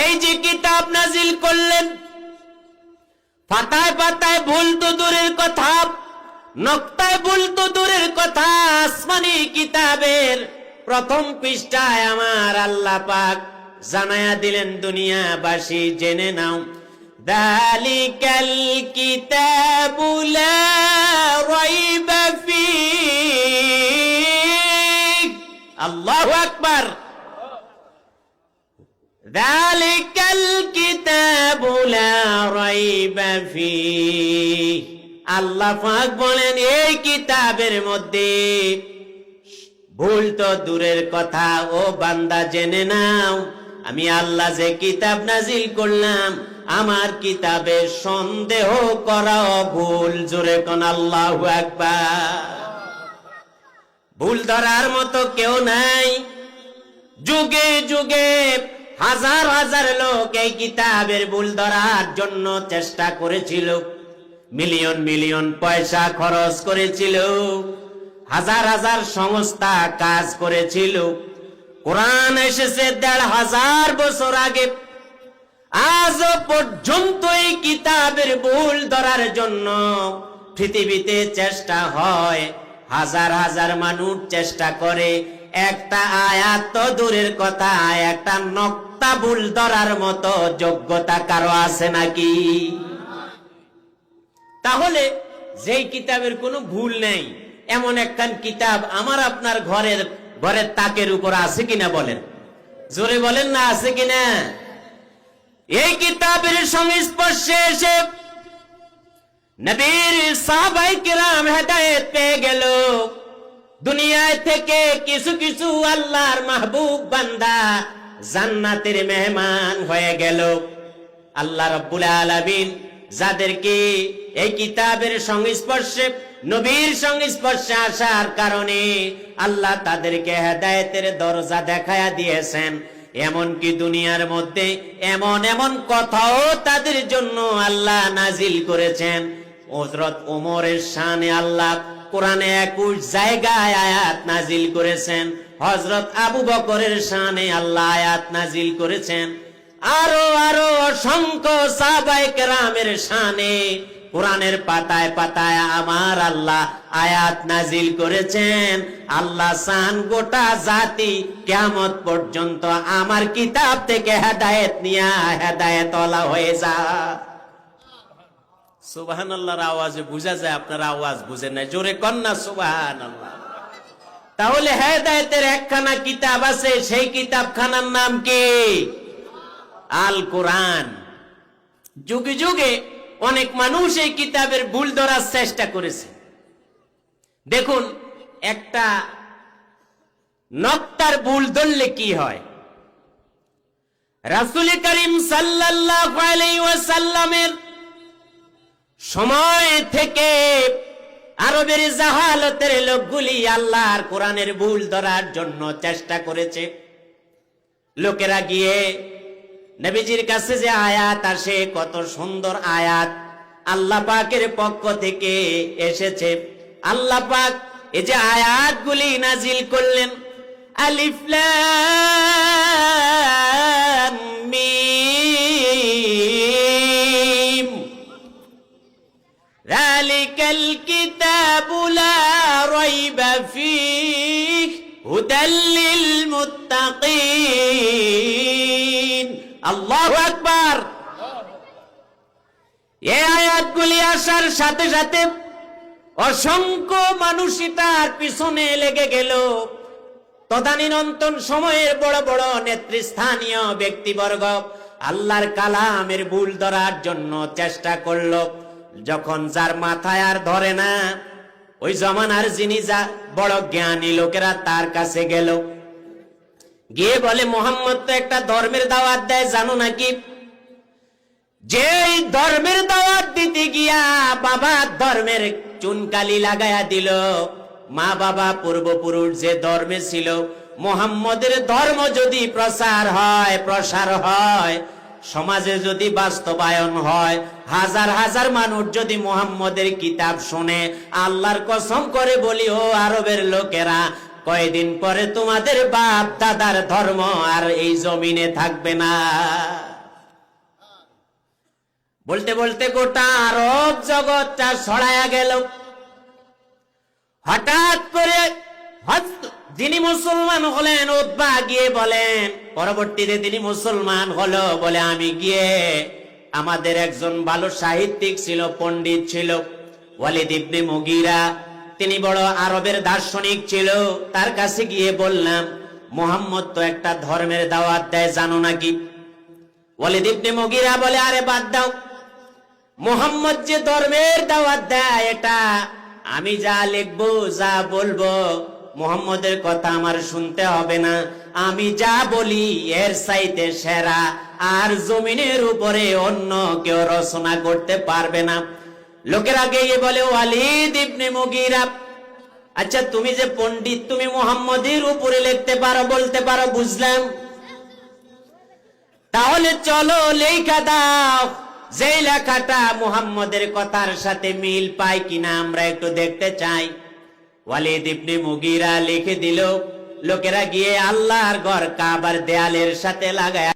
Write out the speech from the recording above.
এই যে কিতাব নাজিল করলেন পাতায় পাতায় ভুল তো দূরের কথা, নক্তায় ভুল তো দূরের কথা, আসমানি কিতাবের প্রথম পৃষ্ঠায় আমার আল্লাহ পাক জানায়া দিলেন, দুনিয়াবাসী জেনে নাও। দালিকাল কিতাবু লা রাইবা আল্লাহু আকবার। ذلك الكتاب لا ريب فيه আল্লাহ পাক বলেন এই কিতাবের মধ্যে ভুল তো দূরের কথা ও বান্দা জেনে নাও আমি আল্লাহ যে কিতাব নাজিল করলাম আমার কিতাবে সন্দেহ করাও ভুল জোরে কোন আল্লাহু আকবার ভুল ধরার মতো কেউ নাই যুগে যুগে হাজার হাজার লোক এই কিতাবের ভুল ধরার জন্য চেষ্টা করেছিল। মিলিয়ন মিলিয়ন পয়সা খরচ করেছিল। হাজার হাজার সংস্থা কাজ করেছিল। কোরআন এসেছে দেড় হাজার বছর আগে। আজ পর্যন্ত এই কিতাবের ভুল ধরার জন্য পৃথিবীতে চেষ্টা হয়। হাজার হাজার মানুষ চেষ্টা করে। একটা আয়াত দূরের কথা, একটা নক্তা ভুল ধরার মতো যোগ্যতা কারও আছে নাকি? তাহলে যেই কিতাবের কোনো ভুল নেই, এমন একখান কিতাব আমার আপনার ঘরের ঘরের তাকের উপর আছে কিনা বলেন? জোরে বলেন না, আছে কিনা? এই কিতাবের সংস্পর্শে এসে নবীর সাহাবাই কিরাম হেদায়েত পেয়ে গেল। দুনিয়ায় থেকে কিছু কিছু আল্লাহর মাহবুব বান্দা জান্নাতের মেহমান হয়ে গেল। আল্লাহ রব্বুল আলামিন যাদেরকে এই কিতাবের সংস্পর্শে, নবীর সংস্পর্শে আসার কারণে আল্লাহ তাদেরকে হেদায়েতের দরজা দেখায়া দিয়েছেন। এমনকি দুনিয়ার মধ্যে এমন এমন কথাও তাদের জন্য আল্লাহ নাজিল করেছেন। হজরত ওমরের শানে আল্লাহ কোরআনে একুশ জায়গায় আয়াত নাজিল করেছেন। হজরত আবু বকরের শানে আল্লাহ আয়াত নাজিল করেছেন। আরও আরও অসংখ্য সাহাবায়ে কেরামের শানে কোরআনের পাতায় পাতায় আমার আল্লাহ আয়াত নাজিল করেছেন। আল্লাহ সান গোটা জাতি কেমত পর্যন্ত আমার কিতাব থেকে হেদায়েত নিয়া হেদায়েত হয়ে যা। সুবাহান আল্লাহর আওয়াজে বুঝা যায় আপনার আওয়াজ বুঝে নাই। জোরে কন্যা সুবাহান আল্লাহ তাহলে হেদায়েতের একখানা কিতাব আছে, সেই কিতাবখানার নাম কি? আল কোরআন যুগে যুগে অনেক মানুষ এই কিতাবের ভুল ধরার চেষ্টা করেছে। দেখুন, একটা নক্তার ভুল ধরলে কি হয়? রাসুল করিম সাল্লাল্লাহু আলাইহি ওয়াসাল্লামের সময় থেকে আরবের জাহালতের লোকগুলি আল্লাহর কোরআনের ভুল ধরার জন্য চেষ্টা করেছে। লোকেরা গিয়ে নবীজির কাছে যে আয়াত আসে, কত সুন্দর আয়াত আল্লাহ পাকের পক্ষ থেকে এসেছে। আল্লাহ পাক এই যে আয়াতগুলি নাজিল করলেন, আলিফ হুদাল্লিল মুত্তাকিন। আল্লাহু আকবার। আসার সাথে সাথে অসংখ্য মানুষই তার পিছনে লেগে গেল। তদানীন্তন সময়ের বড় বড় নেতৃস্থানীয় ব্যক্তিবর্গ আল্লাহর কালামের ভুল ধরার জন্য চেষ্টা করল, যখন যার মাথায় আর ধরে না ওই জমানার যিনি যা বড় জ্ঞানী লোকেরা তার কাছে গেল। গিয়ে বলে, মোহাম্মদ তো একটা ধর্মের দাওয়াত দেয়, জানো নাকি? যে ধর্মের দাওয়াত দিতে গিয়া বাবা ধর্মের চুনকালি লাগায়া দিল, মা বাবা পূর্বপুরুষ যে ধর্মে ছিল, মোহাম্মদের ধর্ম যদি প্রসার হয় প্রসার হয় সমাজে যদি বাস্তবায়ন হয়, হাজার হাজার মানুষ যদি মোহাম্মদের কিতাব শুনে, আল্লাহর কসম করে বলি, ও আরবের লোকেরা, কয়দিন পরে তোমাদের বাপ দাদার ধর্ম আর এই জমিনে থাকবে না? বলতে বলতে গোটা আরব জগৎটা ছড়ায়া গেল। হঠাৎ করে হজ- যিনি মুসলমান হলেন উদ্বা গিয়ে বলেন, পরবর্তীতে তিনি মুসলমান হলো বলে আমি গিয়ে আমাদের একজন ভালো সাহিত্যিক ছিল, পণ্ডিত ছিল, ওয়ালিদ ইবনে মুগিরা। তিনি বড় আরবের দার্শনিক ছিল। তার কাছে গিয়ে বললাম, মোহাম্মদ তো একটা ধর্মের দাওয়াত দেয়, জানো নাকি? ওয়ালিদ ইবনে মুগিরা বলে, আরে বাদ দাও। মোহাম্মদ যে ধর্মের দাওয়াত দেয়, এটা আমি যা লিখব, যা বলব মোহাম্মদের কথা আমার শুনতে হবে না। আমি যা বলি এর চাইতে সেরা, আর জমিনের উপরে অন্য কেউ রচনা করতে পারবে না। লোকেরা গিয়ে বলে, ওয়ালিদ ইবনে মুগিরা আচ্ছা তুমি যে পণ্ডিত, তুমি মোহাম্মদের উপরে লিখতে পারো, বলতে পারো, বুঝলাম। তাহলে চলো লেখা দাও। যে লেখাটা মুহাম্মদের কথার সাথে মিল পায় কিনা আমরা একটু দেখতে চাই। ওয়ালিদ ইবনে মুগিরা লিখে দিল লোকেরা গিয়ে আল্লাহর ঘর কাবার দেয়ালের সাথে লাগায়